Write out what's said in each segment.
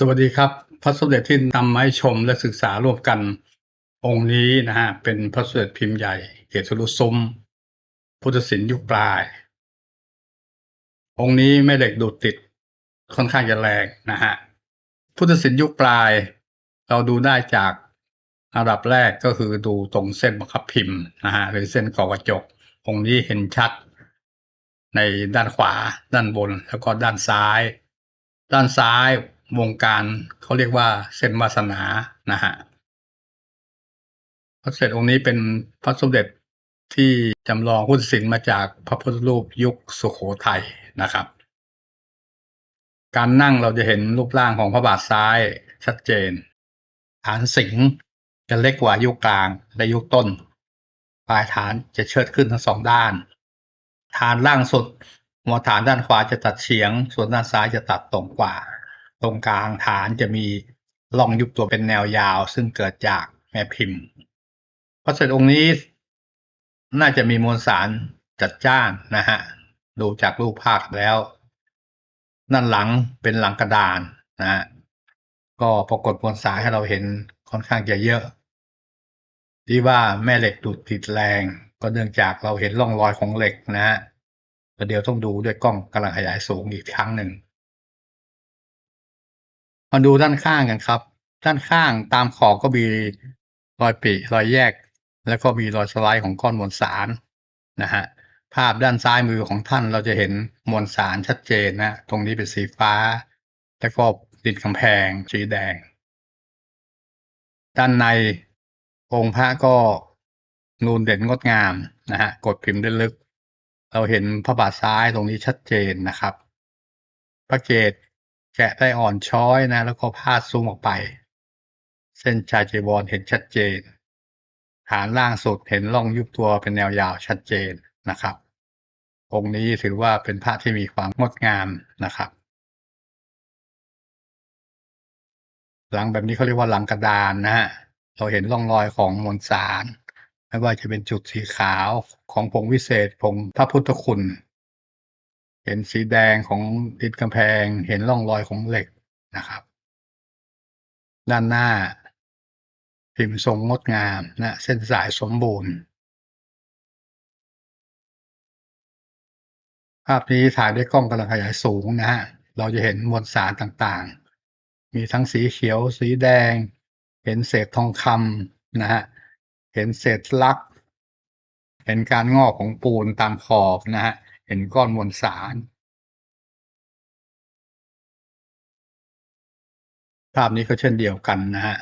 สวัสดีครับพระสมเด็จที่นำมาให้ชมและศึกษาร่วมกัน องค์นี้นะฮะเป็นพระสมเด็จพิมพ์ใหญ่เกศรุซุ้มพุทธศิลป์ยุคปลาย องค์นี้แม่เหล็กดูดติดค่อนข้างจะแรงนะฮะพุทธศิลป์ยุคปลาย เราดูได้จากอันดับแรกก็คือดูตรงเส้นบังคับพิมพ์นะฮะหรือเส้นก่อกระจก องค์นี้เห็นชัด ในด้านขวา ด้านบนแล้วก็ด้านซ้าย ด้านซ้าย วงการเขาเรียกว่าเส้นวาสนานะฮะพระสมเด็จองค์นี้เป็นพระสมเด็จที่จำลองพุทธศิลป์มาจากพระพุทธรูปยุคสุโขทัยนะครับ การนั่งเราจะเห็นรูปร่างของพระบาทซ้ายชัดเจน ฐานสิงจะเล็กกว่ายุคกลางและยุคต้น ปลายฐานจะเชิดขึ้นทั้งสองด้าน ฐานล่างสุดหัวฐานด้านขวาจะตัดเฉียง ส่วนด้านซ้ายจะตัดตรงกว่า ตรงกลางฐานจะมีร่องยุบตัวเป็นแนวยาว ซึ่งเกิดจากแม่พิมพ์พระเสด็จองค์นี้น่าจะมีมวลสารจัดจ้านนะฮะดูจากรูปภาพแล้วนั่นหลังเป็นหลังกระดานนะฮะก็ปรากฏมวลสารให้เราเห็นค่อนข้างจะเยอะ ที่ว่าแม่เหล็กดูดติดแรง ก็เนื่องจากเราเห็นร่องรอยของเหล็กนะฮะประเดี๋ยวต้องดูด้วยกล้องกำลังขยายสูงอีกครั้งหนึ่ง มาดูด้านข้างกันครับ ด้านข้างตามขอบก็มีรอยปริรอยแยก แล้วก็มีรอยสไลด์ของก้อนมวลสารนะฮะภาพด้านซ้ายมือของท่านเราจะเห็นมวลสารชัดเจนนะ ตรงนี้เป็นสีฟ้า แล้วก็ติดกำแพงสีแดง ด้านในองค์พระก็นูนเด่นงดงามนะฮะกดพิมพ์ได้ลึก เราเห็นพระบาทซ้ายตรงนี้ชัดเจนนะครับ พระเกศ แกะได้อ่อนช้อยนะ แล้วก็พาดซูมออกไป เส้นชายจีวรเห็นชัดเจน ฐานล่างสุดเห็นร่องยุบตัวเป็นแนวยาวชัดเจนนะครับ องค์นี้ถือว่าเป็นพระที่มีความงดงามนะครับหลังแบบนี้เขาเรียกว่าหลังกระดานนะฮะ เราเห็นร่องรอยของมวลสาร ไม่ว่าจะเป็นจุดสีขาวของผงวิเศษผงพระพุทธคุณ เห็นสีแดงของติดกำแพง เห็นร่องรอยของเหล็กนะครับ ด้านหน้า พิมพ์ทรงงดงามนะเส้นสายสมบูรณ์ ภาพนี้ถ่ายด้วยกล้องกำลังขยายสูงนะฮะเราจะเห็นมวลสารต่างๆ มีทั้งสีเขียว สีแดง เห็นเศษทองคำนะฮะเห็นเศษลัก เห็นการงอกของปูนตามขอบนะฮะ เห็นก้อนมวลสารภาพนี้ก็เช่นเดียวกันนะฮะ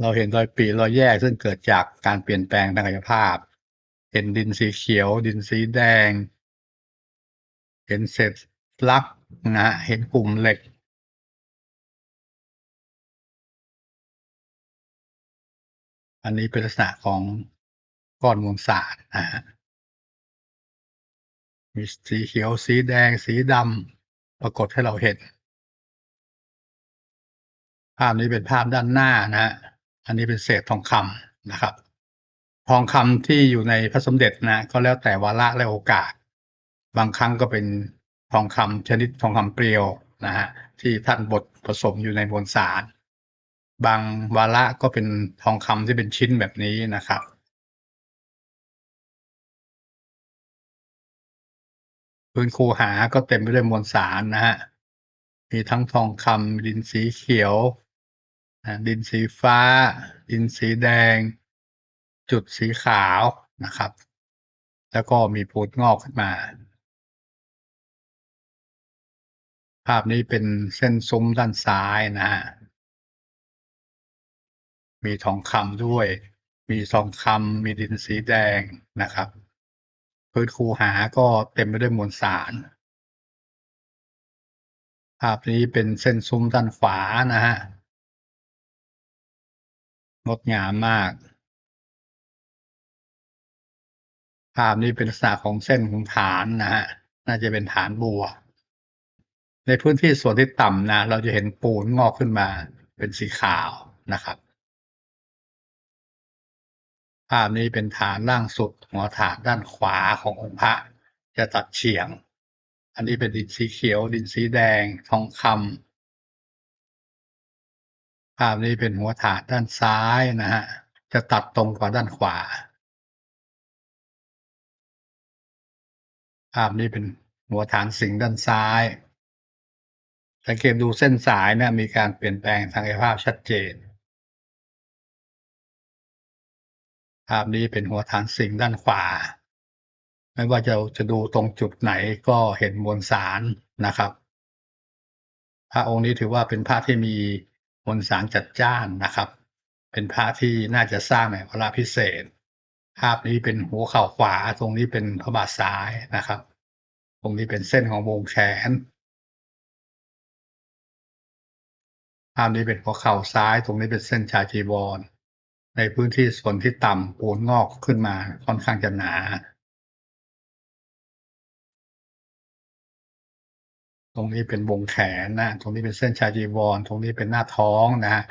เราเห็นรอยปริรอยแยกซึ่งเกิดจากการเปลี่ยนแปลงทางกายภาพ เห็นดินสีเขียว ดินสีแดง เห็นเศษลักนะเห็นกลุ่มเหล็ก อันนี้เป็นลักษณะของก้อนมวลสารนะฮะ มีสีเขียว สีแดง สีดำปรากฏให้เราเห็น ภาพนี้เป็นภาพด้านหน้านะฮะ อันนี้เป็นเศษทองคำนะครับ ทองคำที่อยู่ในพระสมเด็จนะก็แล้วแต่วาระและโอกาส บางครั้งก็เป็นทองคำชนิดทองคำเปลวนะฮะที่ท่านบดผสมอยู่ในมวลสาร บางวาระก็เป็นทองคำที่เป็นชิ้นแบบนี้นะครับ พื้นคูหาก็เต็มไปด้วยมวลสารนะฮะ มีทั้งทองคำดินสีเขียว ดินสีฟ้า ดินสีแดง จุดสีขาวนะครับ แล้วก็มีปูดงอกขึ้นมา ภาพนี้เป็นเส้นซุ้มด้านซ้ายนะฮะ มีทองคำด้วย มีทองคำมีดินสีแดงนะครับ พื้นคูหาก็เต็มไปด้วยมวลสาร ภาพนี้เป็นเส้นซุ้มด้านขวานะฮะ งดงามมาก ภาพนี้เป็นลักษณะของเส้นของฐานนะฮะ น่าจะเป็นฐานบัว ในพื้นที่ส่วนที่ต่ำนะ เราจะเห็นปูนงอกขึ้นมาเป็นสีขาวนะครับ ภาพนี้เป็นฐานล่างสุดหัวฐานด้านขวาขององค์พระจะตัดเฉียง อันนี้เป็นดินสีเขียว ดินสีแดง ทองคำภาพนี้เป็นหัวถาดด้านซ้ายนะฮะจะตัดตรงกว่าด้านขวา ภาพนี้เป็นหัวฐานสิงด้านซ้ายสังเกตดูเส้นสายนี่ยมีการเปลี่ยนแปลงทางกายภาพชัดเจน ภาพนี้เป็นหัวฐานสิงด้านขวา ไม่ว่าจะจะดูตรงจุดไหนก็เห็นมวลสารนะครับ พระองค์นี้ถือว่าเป็นพระที่มีมวลสารจัดจ้านนะครับ เป็นพระที่น่าจะสร้างในวาระพิเศษ ภาพนี้เป็นหัวเข่าขวา ตรงนี้เป็นพระบาทซ้ายนะครับ ตรงนี้เป็นเส้นของวงแขนภาพนี้เป็นหัวเข่าซ้าย ตรงนี้เป็นเส้นชายจีวร ในพื้นที่ส่วนที่ต่ำปูนงอกขึ้นมาค่อนข้างจะหนา ตรงนี้เป็นวงแขนนะ ตรงนี้เป็นเส้นชายจีวร ตรงนี้เป็นหน้าท้องนะ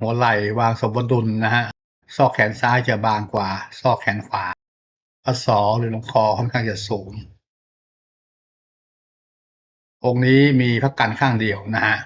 หัวไหล่วางสมดุลนะฮะ ซอกแขนซ้ายจะบางกว่า ซอกแขนขวาพระศอหรือลงคอค่อนข้างจะสูง องค์นี้มีพระกันข้างเดียวนะฮะ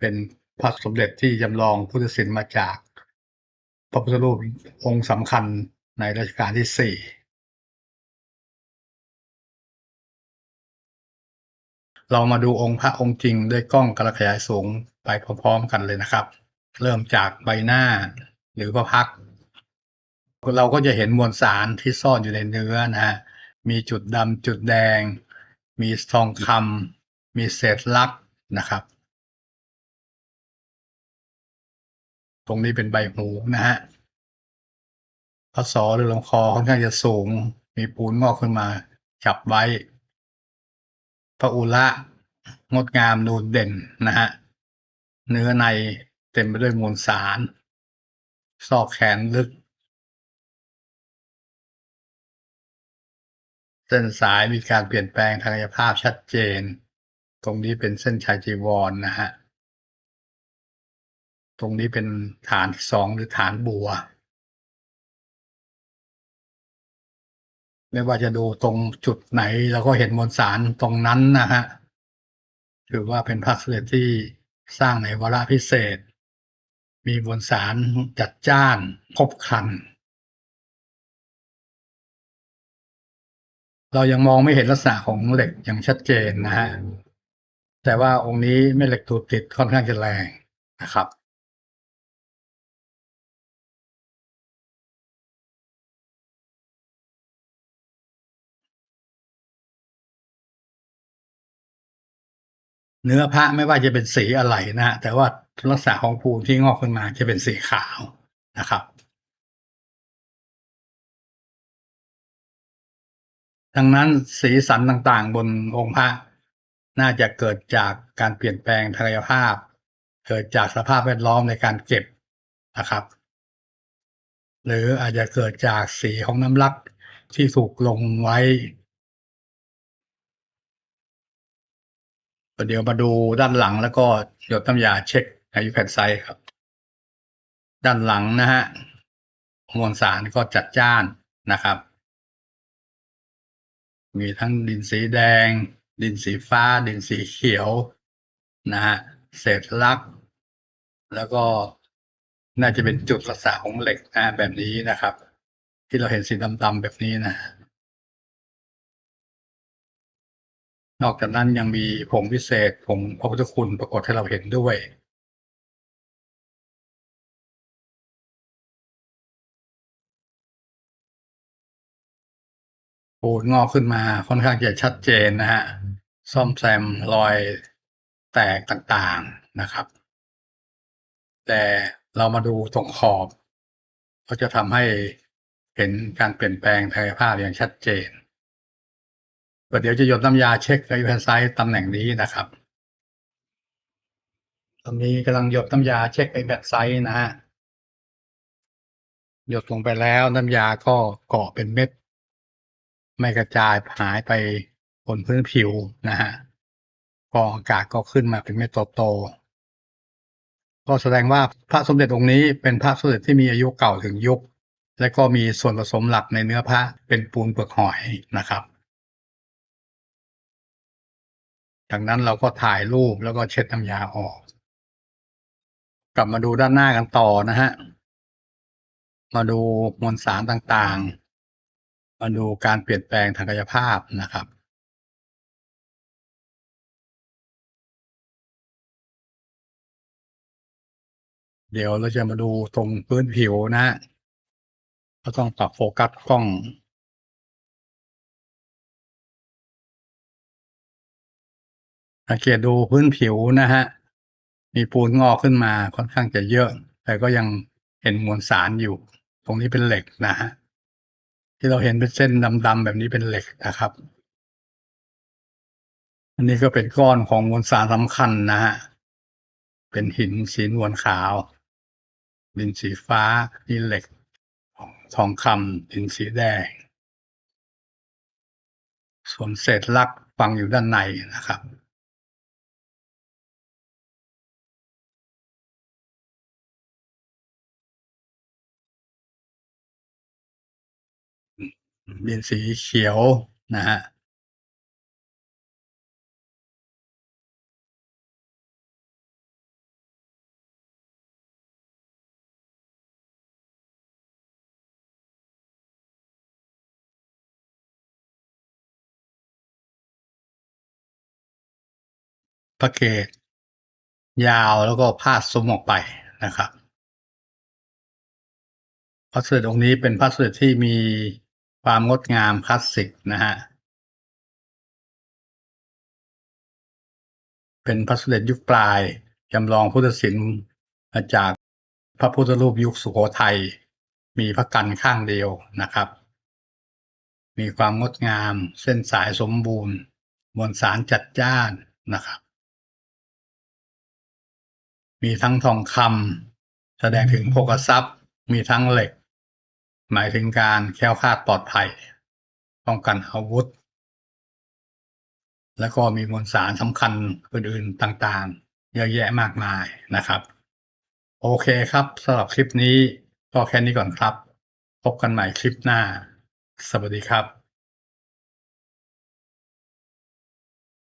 เป็นพระสมเด็จที่จำลองพุทธศิลป์มาจาก พระพุทธรูปองค์สำคัญในรัชกาลที่สี่เรามาดูองค์พระองค์จริงด้วยกล้องกระขยายสูงไปพร้อมๆกันเลยนะครับ เริ่มจากใบหน้าหรือพระพัก เราก็จะเห็นมวลสารที่ซ่อนอยู่ในเนื้อนะฮะมีจุดดำจุดแดง มีทองคำมีเศษลักนะครับ ตรงนี้เป็นใบหูนะฮะพศหรือลำคอค่อนข้างจะสูง มีปูนงอกขึ้นมาจับไว้ พระอุระงดงามนูนเด่นนะฮะ เนื้อในเต็มไปด้วยมวลสาร ซอกแขนลึก เส้นสายมีการเปลี่ยนแปลงทางกายภาพชัดเจน ตรงนี้เป็นเส้นชายจีวรนนะฮะ ตรงนี้เป็นฐานที่สองหรือฐานบัวไม่ว่าจะดูตรงจุดไหนเราก็เห็นมวลสารตรงนั้นนะฮะถือว่าเป็นพระสมเด็จที่สร้างในวาระพิเศษ มีมวลสารจัดจ้านครบครัน เรายังมองไม่เห็นลักษณะของเหล็กอย่างชัดเจนนะฮะแต่ว่าองค์นี้แม่เหล็กถูกติดค่อนข้างจะแรงนะครับ เนื้อพระไม่ว่าจะเป็นสีอะไรนะฮะแต่ว่าลักษณะของภูมิที่งอกขึ้นมาจะเป็นสีขาวนะครับดังนั้นสีสันต่างๆ บนองค์พระน่าจะเกิดจากการเปลี่ยนแปลงทางกายภาพ เกิดจากสภาพแวดล้อมในการเก็บนะครับ หรืออาจจะเกิดจากสีของน้ำลักที่ถูกลงไว้ เดี๋ยวมาดูด้านหลังแล้วก็หยดน้ำยาเช็คอายุแผ่นไซส์ครับ ด้านหลังนะฮะมวลสารก็จัดจ้านนะครับ มีทั้งดินสีแดง ดินสีฟ้า ดินสีเขียวนะฮะเศษลัก แล้วก็น่าจะเป็นจุดลักษณะของเหล็กนะแบบนี้นะครับ ที่เราเห็นสีดำๆแบบนี้นะ นอกจากนั้นยังมีผงพิเศษผงพระพุทธคุณปรากฏให้เราเห็นด้วยปูนงอกขึ้นมาค่อนข้างจะชัดเจนนะฮะซ่อมแซมรอยแตกต่างๆนะครับ แต่เรามาดูตรงขอบ ก็จะทำให้เห็นการเปลี่ยนแปลงทางภาพอย่างชัดเจน เดี๋ยวจะหยดน้ำยาเช็คไอแพนไซต์ตำแหน่งนี้นะครับ ตอนนี้กำลังหยดน้ำยาเช็คไอแพนไซต์นะฮะหยดลงไปแล้วน้ำยาก็เกาะเป็นเม็ด ไม่กระจายหายไปบนพื้นผิวนะฮะกองอากาศก็ขึ้นมาเป็นเม็ดโตๆก็แสดงว่าพระสมเด็จองค์นี้เป็นพระสมเด็จที่มีอายุเก่าถึงยุค และก็มีส่วนผสมหลักในเนื้อพระเป็นปูนเปลือกหอยนะครับ จากนั้นเราก็ถ่ายรูปแล้วก็เช็ดน้ำยาออก กลับมาดูด้านหน้ากันต่อนะฮะ มาดูมวลสารต่างๆ มาดูการเปลี่ยนแปลงทางกายภาพนะครับเดี๋ยวเราจะมาดูตรงพื้นผิวนะฮะก็ต้องปรับโฟกัสกล้อง สังเกตดูพื้นผิวนะฮะ มีปูนงอกขึ้นมาค่อนข้างจะเยอะ แต่ก็ยังเห็นมวลสารอยู่ ตรงนี้เป็นเหล็กนะฮะ ที่เราเห็นเป็นเส้นดำๆแบบนี้เป็นเหล็กนะครับ อันนี้ก็เป็นก้อนของมวลสารสำคัญนะฮะ เป็นหินสีนวลขาวดินสีฟ้านี่เหล็ก ทองคำดินสีแดงส่วนเศษลักฝังอยู่ด้านในนะครับ ดินสีเขียวนะฮะพระเกศยาวแล้วก็พาดซุ้มออกไปนะครับ พระเสด็จองค์นี้เป็นพระเสด็จที่มี ความงดงามคลาสสิกนะฮะ เป็นพระเด็จยุคปลายจำลองพุทธศิลป์มาจากพระพุทธรูปยุคสุโขทัยมีพระกันข้างเดียวนะครับ มีความงดงามเส้นสายสมบูรณ์ มวลสารจัดจ้านนะครับ มีทั้งทองคำแสดงถึงโภคทรัพย์ มีทั้งเหล็ก หมายถึงการแคล้วคลาดปลอดภัย ป้องกันอาวุธ แล้วก็มีมวลสารสำคัญอื่นๆต่างๆ เยอะแยะมากมายนะครับ โอเคครับสำหรับคลิปนี้ก็แค่นี้ก่อนครับ พบกันใหม่คลิปหน้า สวัสดีครับ